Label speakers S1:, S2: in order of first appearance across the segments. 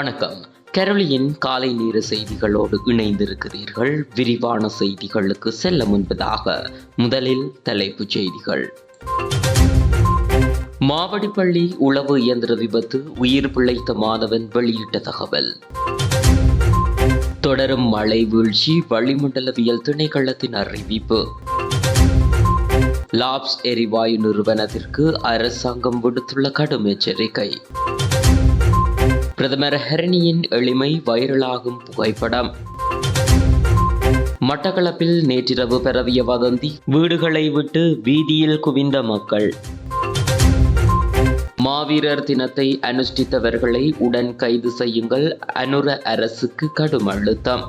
S1: வணக்கம். கரோலியின் காலை நேர செய்திகளோடு இணைந்திருக்கிறீர்கள். விரிவான செய்திகளுக்கு செல்ல முன்பதாக முதலில் தலைப்புச் செய்திகள். மாவடிப்பள்ளி உளவு இயந்திர விபத்து உயிர் பிழைத்த மாதவன் வெளியிட்ட தகவல். தொடரும் மழை வீழ்ச்சி வளிமண்டலவியல் திணைக்களத்தின் அறிவிப்பு. லாப்ஸ் எரிவாயு நிறுவனத்திற்கு அரசாங்கம் விடுத்துள்ள கடும் எச்சரிக்கை. பிரதமர் ஹரணியின் எளிமை வைரலாகும் புகைப்படம். மட்டக்களப்பில் நேற்றிரவு பரவிய வதந்தி வீடுகளை விட்டு வீதியில் குவிந்த மக்கள். மாவீரர் தினத்தை அனுஷ்டித்தவர்களை உடன் கைது செய்யுங்கள் அனுர அரசுக்கு கடும் அழுத்தம்.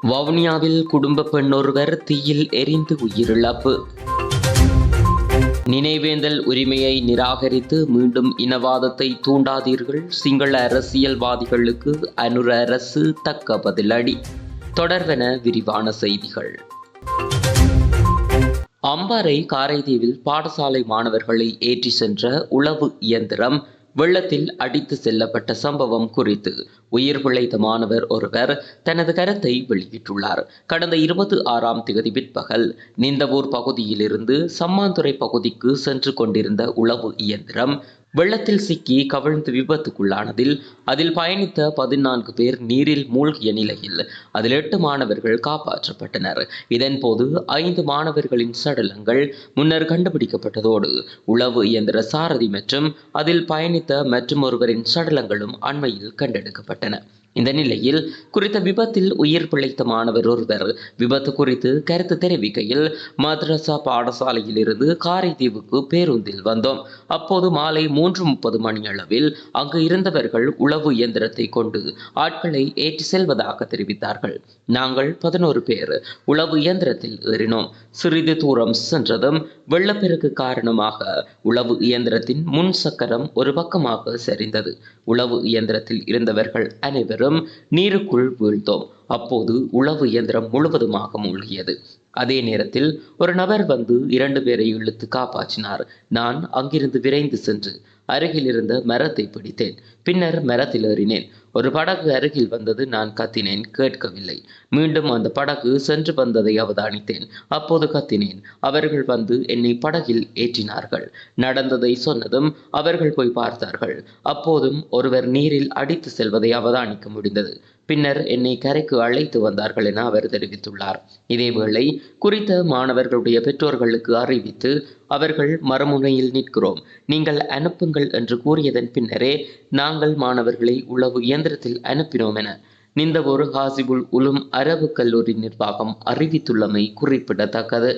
S1: வவுனியாவில் குடும்ப பெண்ணொருவர் தீயில் எரிந்து உயிரிழப்பு. நினைவேந்தல் உரிமையை நிராகரித்து மீண்டும் இனவாதத்தை தூண்டாதீர்கள். சிங்கள அரசியல்வாதிகளுக்கு அனுர அரசு தக்க பதிலடி. தொடர்வென விரிவான செய்திகள். அம்பாறை காரைதீவில் பாடசாலை மாணவர்களை ஏற்றி சென்ற உளவு இயந்திரம் வெள்ளத்தில் அடித்து செல்லப்பட்ட சம்பவம் குறித்து உயிர் பிழைத்த மாணவர் ஒருவர் தனது கருத்தை வெளியிட்டுள்ளார். கடந்த இருபத்தி ஆறாம் தேதி பிற்பகல் நிந்தவூர் பகுதியிலிருந்து சம்மாந்துறை பகுதிக்கு சென்று கொண்டிருந்த உளவு இயந்திரம் வெள்ளத்தில் சிக்கி கவிழ்ந்து விபத்துக்குள்ளானதில் அதில் பயணித்த பதினான்கு பேர் நீரில் மூழ்கிய நிலையில் அதில் எட்டு மாணவர்கள் காப்பாற்றப்பட்டனர். இதன்போது ஐந்து மாணவர்களின் சடலங்கள் முன்னர் கண்டுபிடிக்கப்பட்டதோடு உளவு இயந்திர சாரதி மற்றும் அதில் பயணித்த மற்றும் ஒருவரின் சடலங்களும் அண்மையில் கண்டெடுக்கப்பட்டன. இந்த நிலையில் குறித்த விபத்தில் உயிர் பிழைத்த மாணவர் ஒருவர் விபத்து குறித்து கருத்து தெரிவிக்கையில் மദ്രசா பாடசாலையில் இருந்து காரைதீவுக்கு பேருந்தில் வந்தோம். அப்போது மாலை மூன்று முப்பது மணி அளவில் அங்கு இருந்தவர்கள் உளவு இயந்திரத்தை கொண்டு ஆட்களை ஏற்றி செல்வதாக தெரிவித்தார்கள். நாங்கள் பதினோரு பேர் உளவு இயந்திரத்தில் ஏறினோம். சிறிது தூரம் சென்றதும் வெள்ளப்பெருக்கு காரணமாக உளவு இயந்திரத்தின் முன் சக்கரம் ஒரு பக்கமாக சரிந்தது. உளவு இயந்திரத்தில் இருந்தவர்கள் அனைவரும் நீருக்குள் வீழ்ந்தோம். அப்போது உளவு இயந்திரம் முழுவதுமாக மூழ்கியது. அதே நேரத்தில் ஒரு நபர் வந்து இரண்டு பேரை இழுத்து காப்பாற்றினார். நான் அங்கிருந்து விரைந்து சென்று அருகில் இருந்த மரத்தை பிடித்தேன். பின்னர் மரத்தில் ஏறினேன். ஒரு படகு அருகில் வந்தது நான் கத்தினேன் கேட்கவில்லை. மீண்டும் அந்த படகு சென்று வந்ததை அவதானித்தேன். அப்போது கத்தினேன். அவர்கள் வந்து என்னை படகில் ஏற்றினார்கள். நடந்ததை சொன்னதும் அவர்கள் போய் பார்த்தார்கள். அப்போதும் ஒருவர் நீரில் அடித்து செல்வதை அவதானிக்க முடிந்தது. பின்னர் என்னை கரைக்கு அழைத்து வந்தார்கள் என அவர் தெரிவித்துள்ளார். இதேவேளை குறித்த மாணவர்களுடைய பெற்றோர்களுக்கு அறிவித்து அவர்கள் மறுமுனையில் நிற்கிறோம். நீங்கள் அனுப்புங்கள் என்று கூறியதன் பின்னரே நாங்கள் மாணவர்களை உளவு இயந்திரத்தில் அனுப்பினோம் என நிந்தவோர் ஹாசிபுல் உலும் அரபு கல்லூரி நிர்வாகம் அறிவித்துள்ளமை குறிப்பிடத்தக்கது.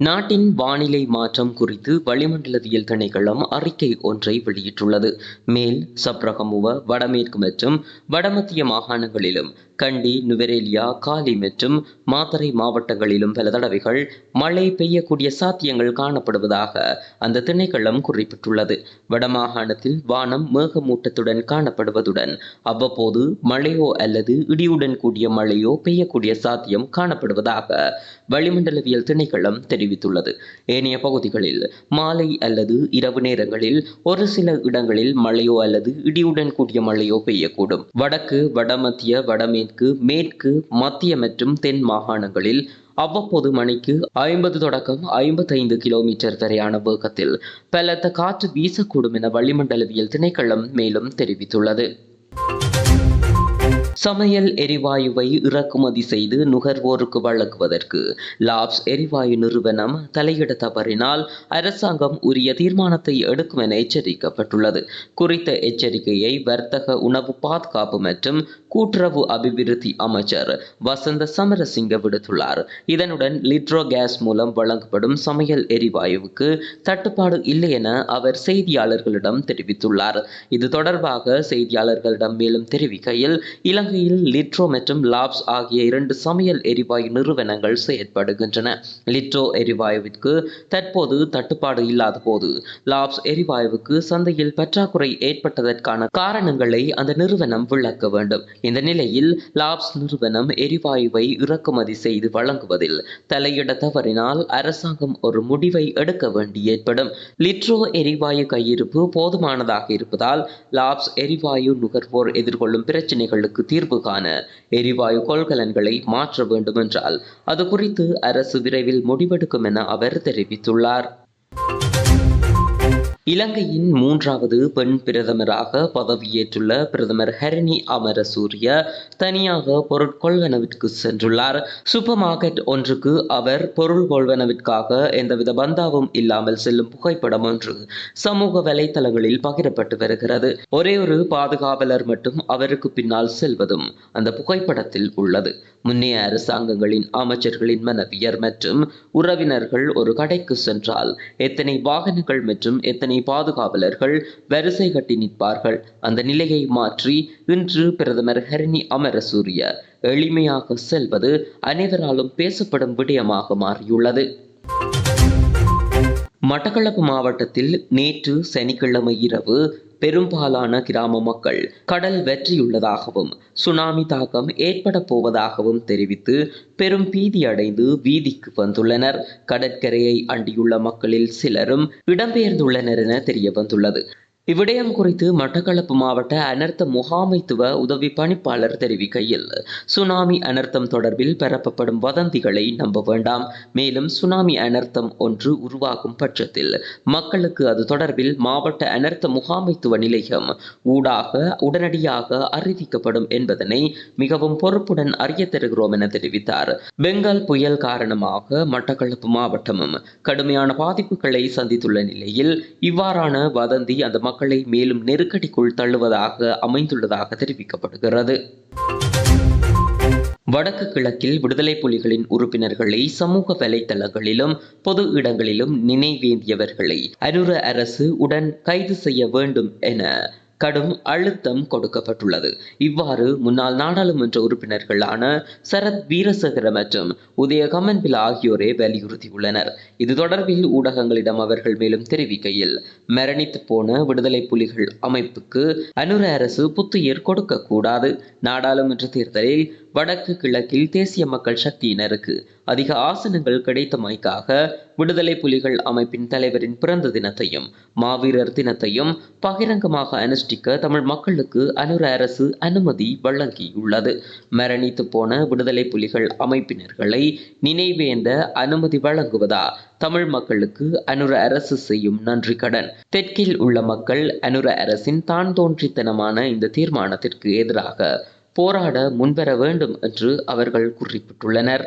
S1: நாட்டின் வானிலை மாற்றம் குறித்து வளிமண்டலவியல் திணைக்களம் அறிக்கை ஒன்றை வெளியிட்டுள்ளது. மேல் சப்ரகமுவ வடமேற்கு மற்றும் வடமத்திய மாகாணங்களிலும் கண்டி நுவரேலியா காலி மற்றும் மாத்தறை மாவட்டங்களிலும் பல தடவைகள் மழை பெய்யக்கூடிய சாத்தியங்கள் காணப்படுவதாக அந்த திணைக்களம் குறிப்பிட்டுள்ளது. வடமாகாணத்தில் வானம் மேகமூட்டத்துடன் காணப்படுவதுடன் அவ்வப்போது மழையோ அல்லது இடியுடன் கூடிய மழையோ பெய்யக்கூடிய சாத்தியம் காணப்படுவதாக வளிமண்டலவியல் திணைக்களம் தெரிவித்துள்ளது. ஏனைய பகுதிகளில் மாலை அல்லது இரவு நேரங்களில் ஒரு சில இடங்களில் மழையோ அல்லது இடியுடன் கூடிய மழையோ பெய்யக்கூடும். வடக்கு வடமத்திய வடமேற்கு மேற்கு மத்திய மற்றும் தென் மாகாணங்களில் அவ்வப்போது மணிக்கு ஐம்பது தொடக்கம் ஐம்பத்தைந்து கிலோமீட்டர் வரையான வேகத்தில் பலத்த காற்று வீசக்கூடும் என வளிமண்டலவியல் திணைக்களம் மேலும் தெரிவித்துள்ளது. சமையல் எரிவாயுவை இறக்குமதி செய்து நுகர்வோருக்கு வழங்குவதற்கு லாப்ஸ் எரிவாயு நிறுவனம் தலையிட தவறினால் அரசாங்கம் உரிய தீர்மானத்தை எடுக்கும் என எச்சரிக்கப்பட்டுள்ளது. குறித்த எச்சரிக்கையை வர்த்தக உணவு பாதுகாப்பு மற்றும் கூட்டுறவு அபிவிருத்தி அமைச்சர் வசந்த சமரசிங்க விடுத்துள்ளார். இதனுடன் லிட்ரோ கேஸ் மூலம் வழங்கப்படும் சமையல் எரிவாயுவுக்கு தட்டுப்பாடு இல்லை என அவர் செய்தியாளர்களிடம் தெரிவித்துள்ளார். இது தொடர்பாக செய்தியாளர்களிடம் மேலும் தெரிவிக்கையில் இலங்கையில் லிட்ரோ மற்றும் லாப்ஸ் ஆகிய இரண்டு சமையல் எரிவாயு நிறுவனங்கள் செயற்படுகின்றன. லிட்ரோ எரிவாயுவிற்கு தற்போது தட்டுப்பாடு இல்லாத போது லாப்ஸ் எரிவாயுவுக்கு சந்தையில் பற்றாக்குறை ஏற்பட்டதற்கான காரணங்களை அந்த நிறுவனம் விளக்க வேண்டும். இந்த நிலையில் லாப்ஸ் நிறுவனம் எரிவாயுவை இறக்குமதி செய்து வழங்குவதில் தலையிட தவறினால் அரசாங்கம் ஒரு முடிவை எடுக்க வேண்டி ஏற்படும். லிட்ரோ எரிவாயு கையிருப்பு போதுமானதாக இருப்பதால் லாப்ஸ் எரிவாயு நுகர்வோர் எதிர்கொள்ளும் பிரச்சினைகளுக்கு தீர்வு காண எரிவாயு கொள்கலன்களை மாற்ற வேண்டும் என்றால் அது குறித்து அரசு விரைவில் முடிவெடுக்கும் என அவர் தெரிவித்துள்ளார். இலங்கையின் மூன்றாவது பெண் பிரதமராக பதவியேற்றுள்ள பிரதமர் ஹரணி அமரசூரிய தனியாக பொருட்கொள்வனவிற்கு சென்றுள்ளார். சூப்பர் மார்க்கெட் ஒன்றுக்கு அவர் பொருள் கொள்வனவிற்காக எந்தவித பந்தாவும் இல்லாமல் செல்லும் புகைப்படம் ஒன்று சமூக வலைதளங்களில் பகிரப்பட்டு வருகிறது. ஒரே ஒரு பாதுகாவலர் மட்டும் அவருக்கு பின்னால் செல்வதும் அந்த புகைப்படத்தில் உள்ளது. முன்னைய அரசாங்கங்களின் அமைச்சர்களின் மனைவியர் மற்றும் உறவினர்கள் ஒரு கடைக்கு சென்றால் எத்தனை வாகனங்கள் மற்றும் எத்தனை பாதுகாவலர்கள் வரிசை கட்டி நிற்பார்கள். அந்த நிலையை மாற்றி இன்று பிரதமர் ஹரணி அமரசூரிய எளிமையாக செல்வது அனைவராலும் பேசப்படும் விடயமாக மாறியுள்ளது. மட்டக்களப்பு மாவட்டத்தில் நேற்று சனிக்கிழமை இரவு பெரும்பாலான கிராம மக்கள் கடல் வெற்றியுள்ளதாகவும் சுனாமி தாக்கம் ஏற்பட போவதாகவும் தெரிவித்து பெரும் பீதி அடைந்து வீதிக்கு வந்துள்ளனர். கடற்கரையை அண்டியுள்ள மக்களில் சிலரும் இடம்பெயர்ந்துள்ளனர் என தெரிய வந்துள்ளது இவ்விடயம் குறித்து மட்டக்களப்பு மாவட்ட அனர்த்த முகாமைத்துவ உதவி பணிப்பாளர் தெரிவிக்கையில் சுனாமி அனர்த்தம் தொடர்பில் பரப்பப்படும் வதந்திகளை நம்ப வேண்டாம். மேலும் சுனாமி அனர்த்தம் ஒன்று உருவாகும் பட்சத்தில் மக்களுக்கு அது தொடர்பில் மாவட்ட அனர்த்த முகாமைத்துவ நிலையம் ஊடாக உடனடியாக அறிவிக்கப்படும் என்பதனை மிகவும் பொறுப்புடன் அறிய தருகிறோம் என தெரிவித்தார். பெங்கால் புயல் காரணமாக மட்டக்களப்பு மாவட்டமும் கடுமையான பாதிப்புகளை சந்தித்துள்ள நிலையில் இவ்வாறான வதந்தி அந்த மக்களை மேலும் நெருக்கடிக்குள் தள்ளுவதாக அமைந்துள்ளதாக தெரிவிக்கப்படுகிறது. வடக்கு கிழக்கில் விடுதலை புலிகளின் உறுப்பினர்களை சமூக வலைத்தளங்களிலும் பொது இடங்களிலும் நினைவேந்தியவர்களை அனுர அரசு உடன் கைது செய்ய வேண்டும் என கடும் அழுத்தம் கொடுக்கப்பட்டுள்ளது. இவ்வாறு முன்னாள் நாடாளுமன்ற உறுப்பினர்களான சரத் வீரசேகர மற்றும் உதய கமன்பில் ஆகியோரே வலியுறுத்தியுள்ளனர். இது தொடர்பில் ஊடகங்களிடம் அவர்கள் மேலும் தெரிவிக்கையில் மரணித்து போன விடுதலை புலிகள் அமைப்புக்கு அனுர அரசு புத்துயிர் கொடுக்க கூடாது நாடாளுமன்ற தேர்தலில் வடக்கு கிழக்கில் தேசிய மக்கள் சக்தியினருக்கு அதிக ஆசனங்கள் கிடைத்தமைக்காக விடுதலை புலிகள் அமைப்பின் தலைவரின் பிறந்த தினத்தையும் மாவீரர் தினத்தையும் பகிரங்கமாக அனுஷ்டிக்க தமிழ் மக்களுக்கு அனுர அரசு அனுமதி வழங்கியுள்ளது. மரணித்து போன விடுதலை புலிகள் அமைப்பினர்களை நினைவேந்த அனுமதி வழங்குவதா? தமிழ் மக்களுக்கு அனுர அரசு செய்யும் நன்றி கடன். தெற்கில் உள்ள மக்கள் அனுர அரசின் தான் தோன்றித்தனமான இந்த தீர்மானத்திற்கு எதிராக போராட முன்வர வேண்டும் என்று அவர்கள் குறிப்பிட்டுள்ளனர்.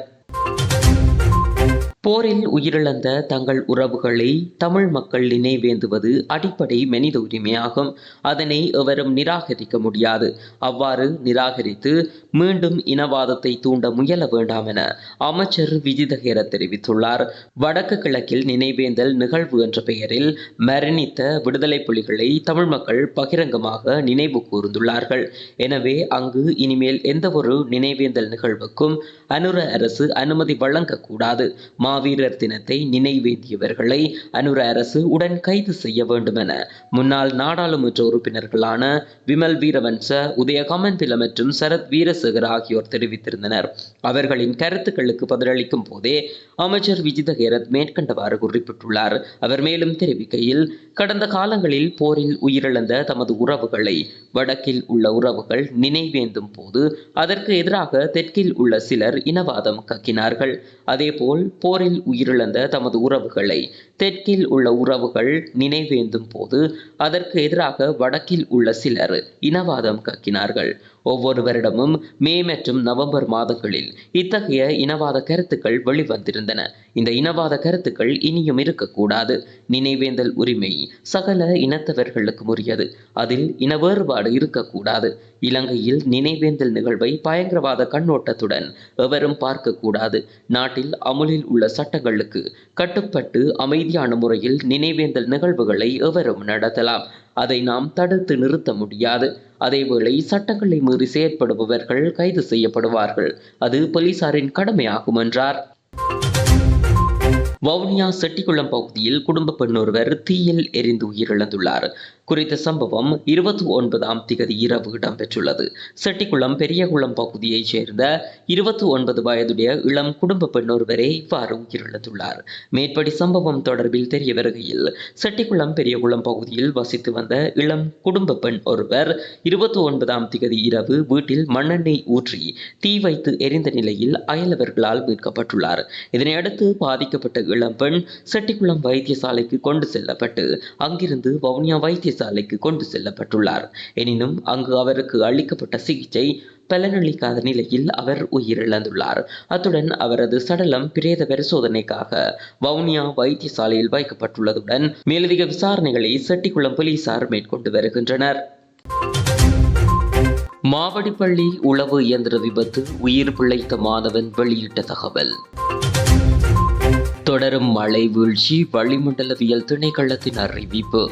S1: போரில் உயிரிழந்த தங்கள் உறவுகளை தமிழ் மக்கள் நினைவேந்துவது அடிப்படை மனித உரிமையாகும். அதனை எவரும் நிராகரிக்க முடியாது. அவ்வாறு நிராகரித்து மீண்டும் இனவாதத்தை தூண்ட முயல வேண்டாம் என அமைச்சர் விஜிதகேர தெரிவித்துள்ளார். வடக்கு கிழக்கில் நினைவேந்தல் நிகழ்வு என்ற பெயரில் மரணித்த விடுதலை புலிகளை தமிழ் மக்கள் பகிரங்கமாக நினைவு கூர்ந்துள்ளார்கள். எனவே அங்கு இனிமேல் எந்தவொரு நினைவேந்தல் நிகழ்வுக்கும் அனுர அரசு அனுமதி வழங்கக்கூடாது. மாவீரர் தினத்தை நினைவேந்தியவர்களை அனுர அரசு உடன் கைது செய்ய வேண்டும் என முன்னாள் நாடாளுமன்ற உறுப்பினர்களான விமல் வீரவன்ச உதயகாமன் கமன்பில மற்றும் சரத் வீரசேகர் ஆகியோர் தெரிவித்திருந்தனர். அவர்களின் கருத்துக்களுக்கு பதிலளிக்கும் போதே அமைச்சர் விஜித கேரத் மேற்கண்டவாறு குறிப்பிட்டுள்ளார். அவர் மேலும் தெரிவிக்கையில் கடந்த காலங்களில் போரில் உயிரிழந்த தமது உறவுகளை வடக்கில் உள்ள உறவுகள் நினைவேந்தும் போது அதற்கு எதிராக தெற்கில் உள்ள சிலர் இனவாதம் கக்கினார்கள். அதேபோல் போரில் உயிரிழந்த தமது உறவுகளை தெற்கில் உள்ள உறவுகள் நினைவேந்தும் போது அதற்கு எதிராக வடக்கில் உள்ள சிலர் இனவாதம் கக்கினார்கள். ஒவ்வொரு வருடமும் மே மற்றும் நவம்பர் மாதங்களில் இத்தகைய இனவாத கருத்துக்கள் வெளிவந்திருந்தன. இந்த இனவாத கருத்துக்கள் இனியும் இருக்கக்கூடாது. நினைவேந்தல் உரிமை சகல இனத்தவர்களுக்கும் உரியது. அதில் இன வேறுபாடு இருக்கக்கூடாது. இலங்கையில் நினைவேந்தல் நிகழ்வை பயங்கரவாத கண்ணோட்டத்துடன் எவரும் பார்க்கக்கூடாது. நாட்டில் அமுலில் உள்ள சட்டங்களுக்கு கட்டுப்பட்டு அமைதியான முறையில் நினைவேந்தல் நிகழ்வுகளை எவரும் நடத்தலாம். அதை நாம் தடுத்து நிறுத்த முடியாது. அதேவேளை சட்டங்களை மீறி செயற்படுபவர்கள் கைது செய்யப்படுவார்கள். அது போலீசாரின் கடமையாகும் என்றார். வவுனியா செட்டிக்குளம் பகுதியில் குடும்ப பெண் ஒருவர் தீயில் எரிந்து உயிரிழந்துள்ளார். குறித்த சம்பவம் இருபத்தி ஒன்பதாம் திகதி இரவு இடம்பெற்றுள்ளது. செட்டிக்குளம் பெரியகுளம் பகுதியைச் சேர்ந்த இருபத்தி ஒன்பது வயதுடைய இளம் குடும்ப பெண் ஒருவரே இவ்வாறு உயிரிழந்துள்ளார். மேற்படி சம்பவம் தொடர்பில் தெரிய வருகையில் செட்டிக்குளம் பெரியகுளம் பகுதியில் வசித்து வந்த இளம் குடும்ப பெண் ஒருவர் இருபத்தி ஒன்பதாம் திகதி இரவு வீட்டில் மண்ணெண்ணெய் ஊற்றி தீ வைத்து எரிந்த நிலையில் அயலவர்களால் மீட்கப்பட்டுள்ளார். இதனையடுத்து பாதிக்கப்பட்ட இளம் பெண் செட்டிக்குளம் வைத்தியசாலைக்கு கொண்டு செல்லப்பட்டு அங்கிருந்து வவுனியா வைத்திய வைத்தியசாலைக்கு கொண்டு செல்லப்பட்டுள்ளார். எனினும் அங்கு அவருக்கு அளிக்கப்பட்ட சிகிச்சை பலனளிக்காத நிலையில் அவர் உயிரிழந்துள்ளார். அத்துடன் அவரது சடலம் பிரேத பரிசோதனைக்காக வவுனியா வைத்தியசாலையில் வைக்கப்பட்டுள்ளதுடன் மேலதிக விசாரணைகளை செட்டிக்குளம் போலீசார் மேற்கொண்டு வருகின்றனர். மாவடிப்பள்ளி உளவு இயந்திர விபத்து உயிர் பிழைத்த மாணவன் வெளியிட்ட தகவல். தொடரும் மழை வீழ்ச்சி வளிமண்டலவியல் திணைக்களத்தின் அறிவிப்பு.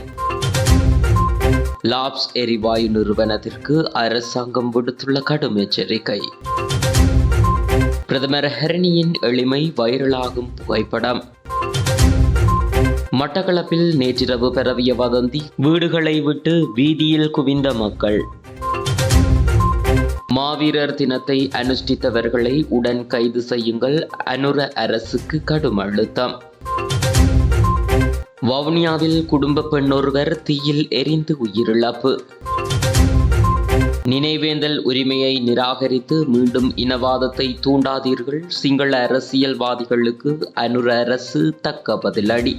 S1: லாப்ஸ் எரிவாயு நிறுவனத்திற்கு அரசாங்கம் விடுத்துள்ள கடும் எச்சரிக்கை. பிரதமர் ஹரணியின் எளிமை வைரலாகும் புகைப்படம். மட்டக்களப்பில் நேற்றிரவு பரவிய வதந்தி வீடுகளை விட்டு வீதியில் குவிந்த மக்கள். மாவீரர் தினத்தை அனுஷ்டித்தவர்களை உடன் கைது செய்யுங்கள் அனுர அரசுக்கு கடும் அழுத்தம். வவுனியாவில் குடும்ப பெண்ணொருவர் தீயில் எரிந்து உயிரிழப்பு. நினைவேந்தல் உரிமையை நிராகரித்து மீண்டும் இனவாதத்தை தூண்டாதீர்கள். சிங்கள அரசியல்வாதிகளுக்கு அனுர அரசு தக்க பதிலடி.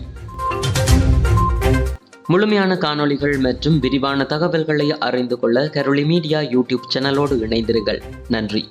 S1: முழுமையான காணொளிகள் மற்றும் விரிவான தகவல்களை அறிந்து கொள்ள கரோலி மீடியா யூடியூப் சேனலோடு இணைந்திருங்கள். நன்றி.